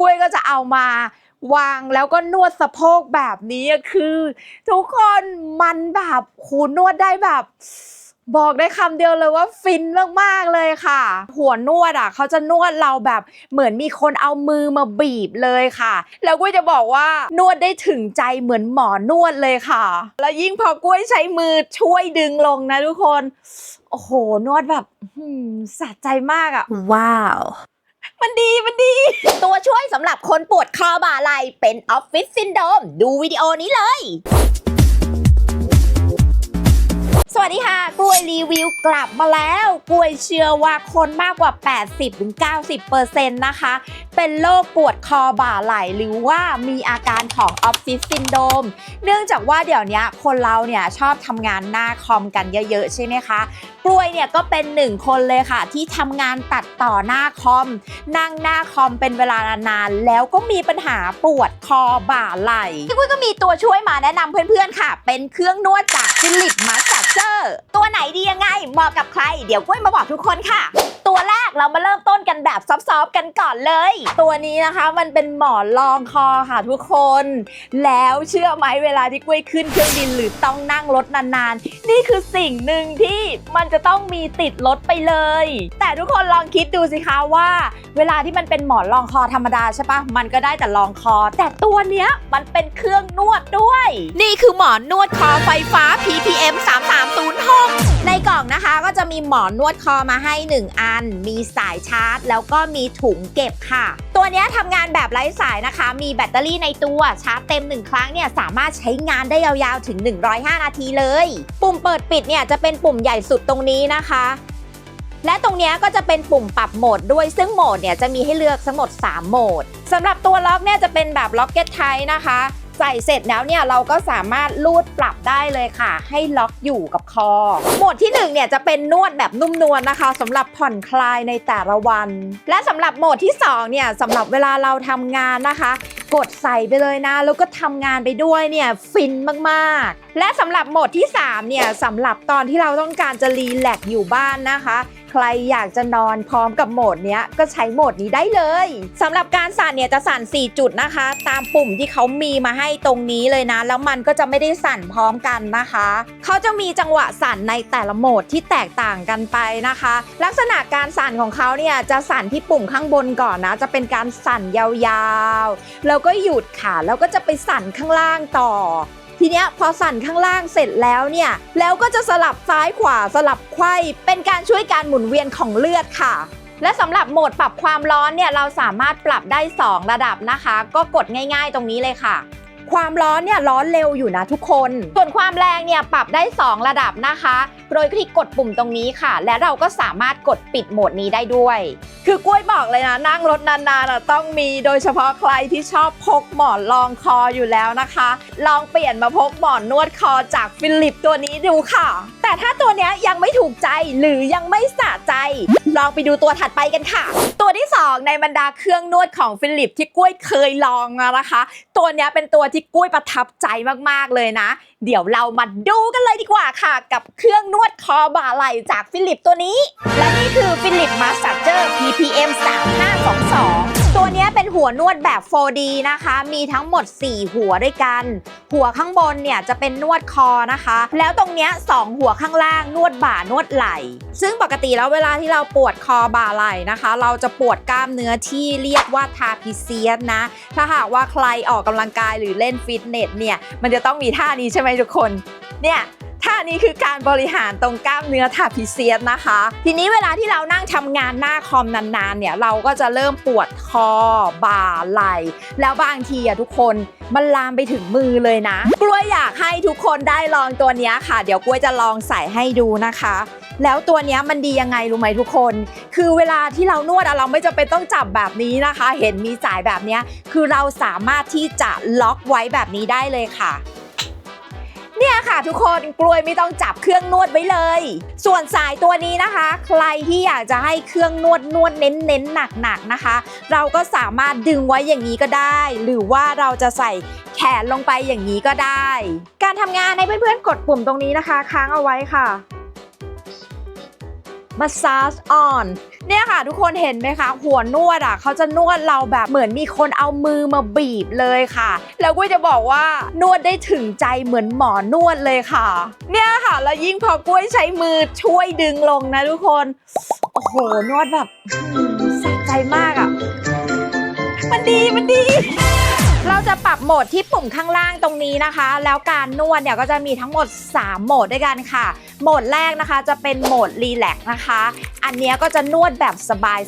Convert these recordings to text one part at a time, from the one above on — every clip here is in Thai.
กล้วยก็จะเอามาวางแล้วก็นวดสะโพกแบบนี้คือ ทุกคนมันแบบคูนวดได้แบบ บอกได้คำเดียวเลยว่าฟินมากๆเลยค่ะ หัวนวดอะเขาจะนวดเราแบบเหมือนมีคนเอามือมาบีบเลยค่ะ แล้วกุ้ยจะบอกว่านวดได้ถึงใจเหมือนหมอนวดเลยค่ะ แล้วยิ่งพอกล้วยใช้มือช่วยดึงลงนะทุกคน โอ้โหนวดแบบสะใจมากอะ ว้าว มันดีมันดี ตัวช่วยสำหรับคนปวดคอบ่าไหล่เป็นออฟฟิศซินโดมดูวิดีโอนี้เลย สวัสดีค่ะ กล้วยรีวิวกลับมาแล้ว กล้วยเชื่อว่าคนมากกว่า 80-90%นะคะ เป็นโรคปวดคอบ่าไหล่หรือว่ามีอาการของออฟฟิศซินโดม เนื่องจากว่าเดี๋ยวนี้คนเราเนี่ยชอบทำงานหน้าคอมกันเยอะๆ ใช่ไหมคะ กล้วยเนี่ยก็เป็นหนึ่งคนเลยค่ะ ที่ทำงานตัดต่อหน้าคอม นั่งหน้าคอมเป็นเวลานานๆ แล้วก็มีปัญหาปวดคอบ่าไหล่พี่กุ้วยก็มีตัวช่วยมาแนะนำเพื่อนๆค่ะ เป็นเครื่องนวดจากฟิลิปมาสเจ เหมาะกับใคร เดี๋ยวกล้วยมาบอกทุกคนค่ะ ตัวแรก เรามาเริ่มต้นกันแบบซอฟๆกันก่อนเลย ตัวนี้นะคะมันเป็นหมอนรองคอค่ะทุกคน แล้วเชื่อไหมเวลาที่กุ้ยขึ้นเครื่องบินหรือต้องนั่งรถนานๆ นี่คือสิ่งหนึ่งที่มันจะต้องมีติดรถไปเลย แต่ทุกคนลองคิดดูสิคะว่า เวลาที่มันเป็นหมอนรองคอธรรมดาใช่ปะมันก็ได้แต่รองคอ แต่ตัวเนี้ยมันเป็นเครื่องนวดด้วย นี่คือหมอนนวดคอไฟฟ้า PPM 3306ในกล่องนะคะก็จะมีหมอนนวดคอมาให้ 1 อัน มีสายชาร์จ แล้วก็มีถุงเก็บค่ะ ตัวนี้ทำงานแบบไร้สายนะคะ มีแบตเตอรี่ในตัวชาร์จเต็ม 1 ครั้งเนี่ยสามารถใช้งานได้ยาวๆถึง 105 นาทีเลย ปุ่มเปิดปิดเนี่ยจะเป็นปุ่มใหญ่สุดตรงนี้นะคะและตรงนี้ก็จะเป็นปุ่มปรับโหมดด้วยซึ่งโหมดเนี่ยจะมีให้เลือกทั้งหมด 3 โหมดสำหรับตัวล็อกเนี่ยจะเป็นแบบล็อกเก็ตไทนะคะใส่เสร็จแล้วเนี่ยเราก็สามารถลูดปรับได้เลยค่ะ ให้ล็อกอยู่กับคอโหมดที่1เนี่ยจะเป็นนวดแบบนุ่มนวลนะคะสำหรับผ่อนคลายในแต่ละวัน และสำหรับโหมดที่2เนี่ยสำหรับเวลาเราทำงานนะคะ กดใส่ไปเลยนะ แล้วก็ทำงานไปด้วยเนี่ยฟินมากๆ และสำหรับโหมดที่3เนี่ยสำหรับตอนที่เราต้องการจะรีแลกซ์อยู่บ้านนะคะใครอยากจะนอนพร้อมกับโหมดเนี้ยก็ใช้โหมดนี้ได้เลยสำหรับการสั่นเนี่ยจะสั่น 4 จุดนะคะ ตามปุ่มที่เขามีมาให้ตรงนี้เลยนะ แล้วมันก็จะไม่ได้สั่นพร้อมกันนะคะ เขาจะมีจังหวะสั่นในแต่ละโหมดที่แตกต่างกันไปนะคะ ลักษณะการสั่นของเขาเนี่ยจะสั่นที่ปุ่มข้างบนก่อนนะ จะเป็นการสั่นยาวๆแล้วก็หยุดค่ะแล้วก็จะไปสั่นข้างล่างต่อ ทีเนี้ยพอสั่นข้างล่างเสร็จแล้วเนี่ย แล้วก็จะสลับซ้ายขวาสลับไขว้เป็นการช่วยการหมุนเวียนของเลือดค่ะ และสำหรับโหมดปรับความร้อนเนี่ยเราสามารถปรับได้ 2 ระดับนะคะ ก็กดง่าย ๆ ตรงนี้เลยค่ะ ความร้อนเนี่ยร้อนเร็วอยู่นะทุกคน ส่วนความแรงเนี่ยปรับได้ 2 ระดับนะคะโดยคลิกกดปุ่มตรงนี้ค่ะ และเราก็สามารถกดปิดโหมดนี้ได้ด้วย คือกล้วยบอกเลยนะ นั่งรถนานๆอะต้องมีโดยเฉพาะใครที่ชอบพกหมอนรองคออยู่แล้วนะคะ ลองเปลี่ยนมาพกหมอนนวดคอจากฟิลิปตัวนี้ดูค่ะ แต่ถ้าตัวเนี้ยยังไม่ถูกใจหรือยังไม่สะใจ ลองไปดูตัวถัดไปกันค่ะ ตัวที่ 2 ในบรรดาเครื่องนวดของฟิลิปที่กล้วยเคยลองมานะคะ ตัวนี้เป็นตัวที่กล้วยประทับใจมากๆเลยนะ เดี๋ยวเรามาดูกันเลยดีกว่าค่ะ กับเครื่องนวดคอบ่าไหล่จากฟิลิปตัวนี้ และนี่คือฟิลิปมาสเจอร์ PPM 3522 ตัวนี้เป็นหัวนวดแบบ 4D นะคะ มีทั้งหมด 4 หัวด้วยกัน หัวข้างบนเนี่ยจะเป็นนวดคอนะคะ แล้วตรงเนี้ยสองหัวข้างล่างนวดบ่านวดไหล่ ซึ่งปกติแล้วเวลาที่เราปวดคอบ่าไหล่นะคะ เราจะปวดกล้ามเนื้อที่เรียกว่าทาพิเซียสนะ ถ้าหากว่าใครออกกำลังกายหรือเล่นฟิตเนสเนี่ย มันจะต้องมีท่านี้ใช่ไหมทุกคน เนี่ย ท่านี้คือการบริหารตรงกล้ามเนื้อทาพิเซียสนะคะ ทีนี้เวลาที่เรานั่งทำงานหน้าคอมนานๆเนี่ยเราก็จะเริ่มปวดคอบ่าไหล่แล้วบางทีอะทุกคนมันลามไปถึงมือเลยนะ กล้วยอยากให้ทุกคนได้ลองตัวนี้ค่ะ เดี๋ยวกล้วยจะลองใส่ให้ดูนะคะ แล้วตัวนี้มันดียังไงรู้ไหมทุกคน คือเวลาที่เรานวดเราไม่จำเป็นต้องจับแบบนี้นะคะ เห็นมีสายแบบนี้คือเราสามารถที่จะล็อกไว้แบบนี้ได้เลยค่ะ เนี่ยค่ะทุกคนกล้วยไม่ต้องจับเครื่องนวดไว้เลย ส่วนสายตัวนี้นะคะ ใครที่อยากจะให้เครื่องนวดนวดเน้นเน้นหนักหนักๆนะคะ เราก็สามารถดึงไว้อย่างนี้ก็ได้ หรือว่าเราจะใส่แขนลงไปอย่างนี้ก็ได้ การทำงานให้เพื่อนๆกดปุ่มตรงนี้นะคะ ค้างเอาไว้ค่ะ massage on เนี่ยค่ะ ทุกคนเห็นไหมคะ หัวนวดอะเขาจะนวดเราแบบเหมือนมีคนเอามือมาบีบเลยค่ะ แล้วกุ้ยจะบอกว่านวดได้ถึงใจเหมือนหมอนวดเลยค่ะ เนี่ยค่ะ แล้วยิ่งพอกล้วยใช้มือช่วยดึงลงนะทุกคน โอ้โห นวดแบบสะใจมากอะ มันดีมันดีเราจะปรับโหมดที่ปุ่มข้างล่างตรงนี้นะคะ แล้วการนวดเนี่ยก็จะมีทั้งหมด 3 โหมดด้วยกันค่ะ โหมดแรกนะคะจะเป็นโหมดรีแลกซ์นะคะอันเนี้ยก็จะนวดแบบ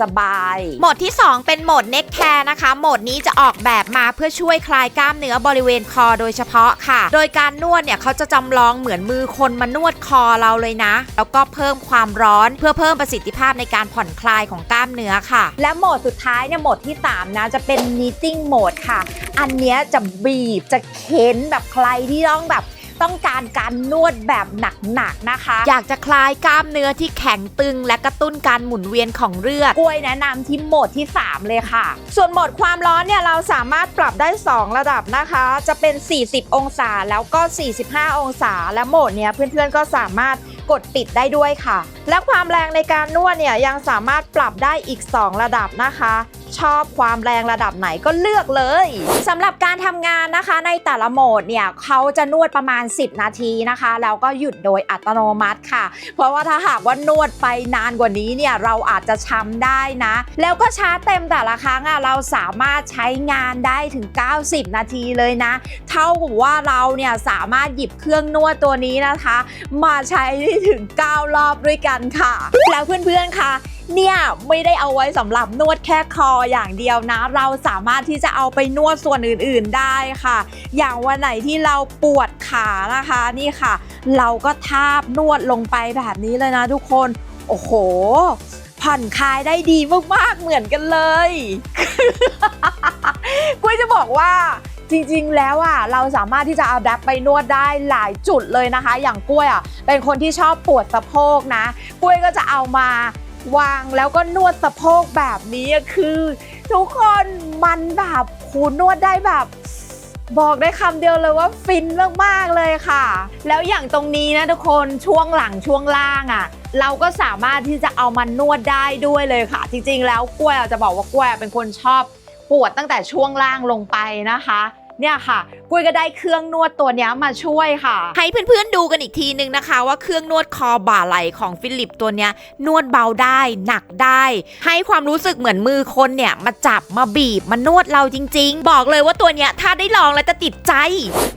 สบายๆโหมดที่ 2 เป็นโหมดเน็กแคร์นะคะ โหมดนี้จะออกแบบมาเพื่อช่วยคลายกล้ามเนื้อบริเวณคอโดยเฉพาะค่ะ โดยการนวดเนี่ยเขาจะจำลองเหมือนมือคนมานวดคอเราเลยนะ แล้วก็เพิ่มความร้อนเพื่อเพิ่มประสิทธิภาพในการผ่อนคลายของกล้ามเนื้อค่ะ และโหมดสุดท้ายเนี่ยโหมดที่ 3 นะ จะเป็น knitting mode ค่ะ อันเนี้ยจะบีบจะเค้นแบบใครที่ต้องแบบ ต้องการการนวดแบบหนักๆนะคะ อยากจะคลายกล้ามเนื้อที่แข็งตึง และกระตุ้นการหมุนเวียนของเลือดกล้วยแนะนำที่โหมดที่ 3 เลยค่ะ ส่วนโหมดความร้อนเนี่ยเราสามารถปรับได้ 2 ระดับนะคะ จะเป็น 40 องศาแล้วก็ 45 องศา และโหมดเนี้ยเพื่อนๆก็สามารถกดปิดได้ด้วยค่ะ และความแรงในการนวดเนี่ยยังสามารถปรับได้อีก 2 ระดับนะคะ ชอบความแรงระดับไหนก็เลือกเลยสำหรับการทำงานนะคะในแต่ละโหมดเนี่ยเขาจะนวดประมาณ 10 นาทีนะคะ แล้วก็หยุดโดยอัตโนมัติค่ะ เพราะว่าถ้าหากว่านวดไปนานกว่านี้เนี่ยเราอาจจะช้ำได้นะ แล้วก็ชาร์จเต็มแต่ละครั้งอะเราสามารถใช้งานได้ถึง 90 นาทีเลยนะ เท่ากับว่าเราเนี่ยสามารถหยิบเครื่องนวดตัวนี้นะคะ มาใช้ได้ถึง 9 รอบด้วยกันค่ะ แล้วเพื่อนๆค่ะเนี่ยไม่ได้เอาไว้สำหรับนวดแค่คออย่างเดียวนะ เราสามารถที่จะเอาไปนวดส่วนอื่นๆได้ค่ะ อย่างวันไหนที่เราปวดขานะคะนี่ค่ะ เราก็ทาบนวดลงไปแบบนี้เลยนะทุกคน โอ้โห ผ่อนคลายได้ดีมากๆเหมือนกันเลยกุ้ยจะบอกว่า จริงๆ แล้วอะเราสามารถที่จะเอาดับไปนวดได้หลายจุดเลยนะคะ อย่างกล้วยอะเป็นคนที่ชอบปวดสะโพกนะ กล้วยก็จะเอามาวางแล้วก็นวดสะโพกแบบนี้คือ ทุกคนมันแบบคูนวดได้แบบบอกได้คำเดียวเลยว่าฟินมากๆเลยค่ะ แล้วอย่างตรงนี้นะทุกคนช่วงหลังช่วงล่างอะ่ะ เราก็สามารถที่จะเอามานนวดได้ด้วยเลยค่ะ จริงๆ แล้วกล้วยจะบอกว่ากล้วยอะเป็นคนชอบ ปวดตั้งแต่ช่วงล่างลงไปนะคะ เนี่ยค่ะกล้วยก็ได้เครื่องนวดตัวเนี้ยมาช่วยค่ะ ให้เพื่อนๆดูกันอีกทีนึงนะคะ ว่าเครื่องนวดคอบ่าไหล่ของฟิลิปตัวเนี้ยนวดเบาได้หนักได้ ให้ความรู้สึกเหมือนมือคนเนี่ยมาจับมาบีบมานวดเราจริง ๆ บอกเลยว่าตัวเนี้ยถ้าได้ลองแล้วจะติดใจ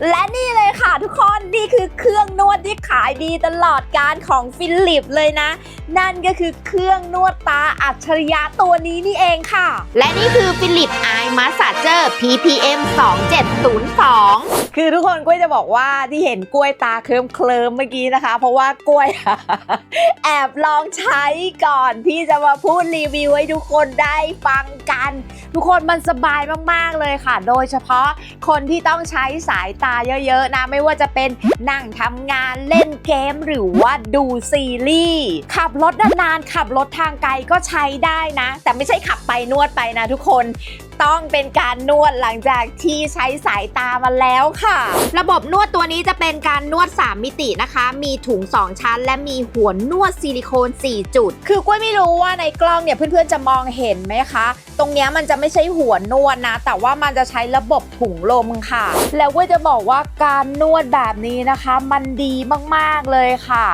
และนี่เลยค่ะทุกคนนี่คือเครื่องนวดที่ขายดีตลอดการของฟิลิปเลยนะ นั่นก็คือเครื่องนวดตาอัจฉริยะตัวนี้นี่เองค่ะ และนี่คือฟิลิปไอมาสเจอร์ PPM 02 คือทุกคนกล้วยจะบอกว่าที่เห็นกล้วยตาเคลิมเคลิมเมื่อกี้นะคะ เพราะว่ากล้วย แอบลองใช้ก่อนที่จะมาพูดรีวิวให้ทุกคนได้ฟังกัน ทุกคนมันสบายมากๆเลยค่ะ โดยเฉพาะคนที่ต้องใช้สายตาเยอะๆนะไม่ว่าจะเป็นนั่งทำงานเล่นเกมหรือว่าดูซีรีส์ขับรถนานๆขับรถทางไกลก็ใช้ได้นะ แต่ไม่ใช่ขับไปนวดไปนะทุกคน ต้องเป็นการนวดหลังจากที่ใช้สายตามาแล้วค่ะ ระบบนวดตัวนี้จะเป็นการนวด 3 มิตินะคะ มีถุง 2 ชั้น และมีหัวนวดซิลิโคน 4 จุด คือกล้วยไม่รู้ว่าในกล้องเนี่ยเพื่อนๆจะมองเห็นไหมคะ ตรงเนี้ยมันจะไม่ใช่หัวนวดนะ แต่ว่ามันจะใช้ระบบถุงลมค่ะ แล้วก็จะบอกว่าการนวดแบบนี้นะคะ มันดีมากๆเลยค่ะ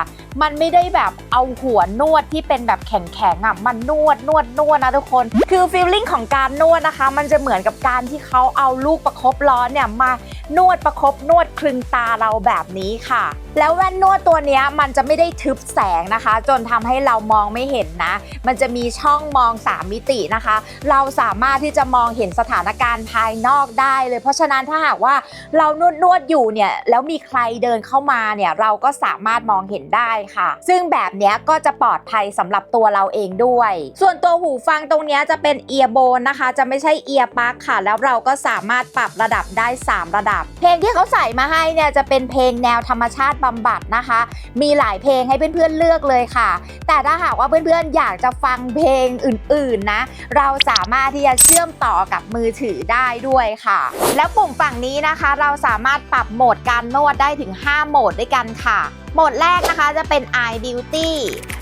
มันไม่ได้แบบเอาหัวนวดที่เป็นแบบแข็งๆอะมันนวดนวดนวดนะทุกคน คือฟีลลิ่งของการนวดนะคะ มันจะเหมือนกับการที่เขาเอาลูกประคบร้อนเนี่ยมานวดประคบนวดคลึงตาเราแบบนี้ค่ะ แล้วแว่นนวดตัวนี้มันจะไม่ได้ทึบแสงนะคะ จนทำให้เรามองไม่เห็นนะ มันจะมีช่องมอง 3 มิตินะคะ เราสามารถที่จะมองเห็นสถานการณ์ภายนอกได้เลย เพราะฉะนั้นถ้าหากว่าเรานวดนวดอยู่เนี่ยแล้วมีใครเดินเข้ามาเนี่ยเราก็สามารถมองเห็นได้ค่ะ ซึ่งแบบนี้ก็จะปลอดภัยสำหรับตัวเราเองด้วย ส่วนตัวหูฟังตรงนี้จะเป็นเอียร์โบนนะคะ จะไม่ใช่เอียร์ปักค่ะ แล้วเราก็สามารถปรับระดับได้ 3 ระดับ เพลงที่เขาใส่มาให้เนี่ยจะเป็นเพลงแนวธรรมชาติบำบัดนะคะ มีหลายเพลงให้เพื่อนๆเลือกเลยค่ะ แต่ถ้าหากว่าเพื่อนๆอยากจะฟังเพลงอื่นๆนะ เราสามารถที่จะเชื่อมต่อกับมือถือได้ด้วยค่ะ แล้วปุ่มฝั่งนี้นะคะ เราสามารถปรับโหมดการนวดได้ถึง 5 โหมดด้วยกันค่ะ โหมดแรกนะคะจะเป็น Eye Beauty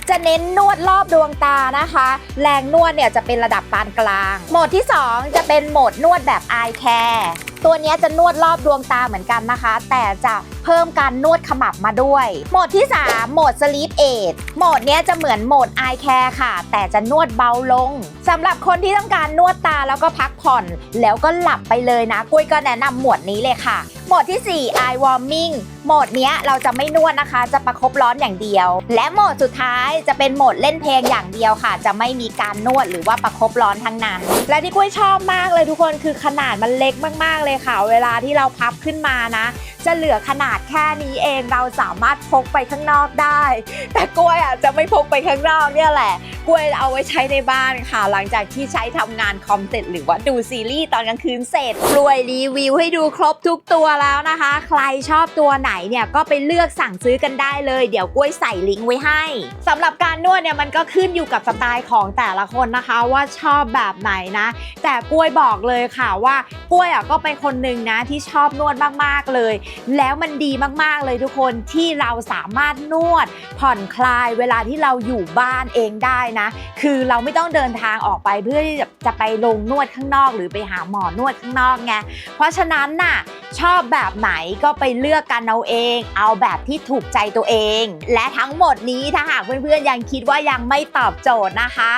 จะเน้นนวดรอบดวงตานะคะ แรงนวดเนี่ยจะเป็นระดับปานกลาง โหมดที่ 2 จะเป็นโหมดนวดแบบ eye care ตัวนี้จะนวดรอบดวงตาเหมือนกันนะคะ แต่จะเพิ่มการนวดขมับมาด้วย โหมดที่ 3 โหมด sleep aid โหมดนี้จะเหมือนโหมด eye care ค่ะ แต่จะนวดเบาลงสำหรับคนที่ต้องการนวดตาแล้วก็พักผ่อน แล้วก็หลับไปเลยนะกุ้ยก็แนะนำหมวดนี้เลยค่ะ โหมดที่ 4 eye warming โหมดนี้เราจะไม่นวดนะคะ จะประคบร้อนอย่างเดียว และโหมดสุดท้ายจะเป็นโหมดเล่นเพลงอย่างเดียวค่ะ จะไม่มีการนวดหรือว่าประคบร้อนทั้งนั้น และที่กุ้ยชอบมากเลยทุกคนคือขนาดมันเล็กมากๆเลยค่ะ เวลาที่เราพับขึ้นมานะ จะเหลือขนาดแค่นี้เองเราสามารถพกไปข้างนอกได้ แต่กล้วยอะจะไม่พกไปข้างนอกเนี่ยแหละ กล้วยเอาไว้ใช้ในบ้านค่ะ หลังจากที่ใช้ทำงานคอมเสร็จหรือว่าดูซีรีส์ตอนกลางคืนเสร็จกล้วยรีวิวให้ดูครบทุกตัวแล้วนะคะ ใครชอบตัวไหนเนี่ยก็ไปเลือกสั่งซื้อกันได้เลย เดี๋ยวกล้วยใส่ลิงก์ไว้ให้สำหรับการนวดเนี่ยมันก็ขึ้นอยู่กับสไตล์ของแต่ละคนนะคะว่าชอบแบบไหนนะ แต่กล้วยบอกเลยค่ะว่ากล้วยอะก็เป็นคนหนึ่งนะที่ชอบนวดมากๆเลย แล้วมันดีมากๆเลยทุกคนที่เราสามารถนวดผ่อนคลายเวลาที่เราอยู่บ้านเองได้นะ คือเราไม่ต้องเดินทางออกไปเพื่อที่จะไปลงนวดข้างนอก หรือไปหาหมอนวดข้างนอกไงเพราะฉะนั้นน่ะชอบแบบไหนก็ไปเลือกกันเอาเอง เอาแบบที่ถูกใจตัวเอง และทั้งหมดนี้ถ้าหากเพื่อนๆยังคิดว่ายังไม่ตอบโจทย์นะคะ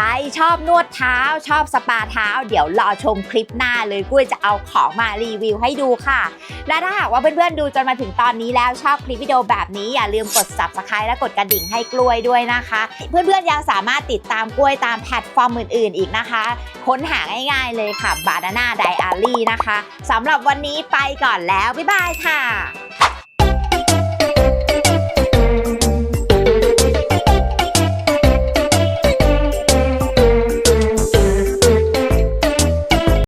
รชอบนวดเท้า ชอบสปาเท้า เดี๋ยวรอชมคลิปหน้าเลยกุ้ยจะเอาของมารีวิวให้ดูค่ะ และถ้าหากว่าเพื่อนๆดูจนมาถึงตอนนี้แล้วชอบคลิปวิดีโอแบบนี้อย่าลืมกด subscribe และกดกระดิ่งให้กล้วยด้วยนะคะ เพื่อนๆยังสามารถติดตามกล้วยตามแพลตฟอร์มอื่นๆ อีกนะคะ ค้นหาง่ายๆเลยค่ะ Banana Diary นะคะสำหรับวันนี้ไปก่อนแล้วบ๊ายบายค่ะ